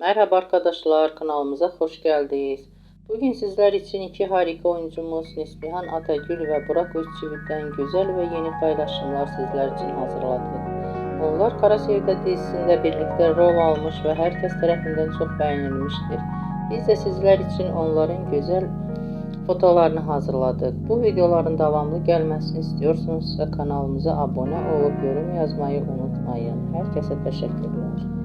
Merhaba arkadaşlar kanalımıza hoş geldiniz. Bugün sizler için iki harika oyuncumuz Neslihan Atagül ve Burak Özçivit'ten güzel ve yeni paylaşımlar sizler için hazırladık. Onlar Kara Sevda dizisinde birlikte rol almış ve herkes tarafından çok beğenilmiştir. Biz de sizler için onların güzel fotolarını hazırladık. Bu videoların devamlı gelmesini istiyorsanız kanalımıza abone olup yorum yazmayı unutmayın. Herkese teşekkürler.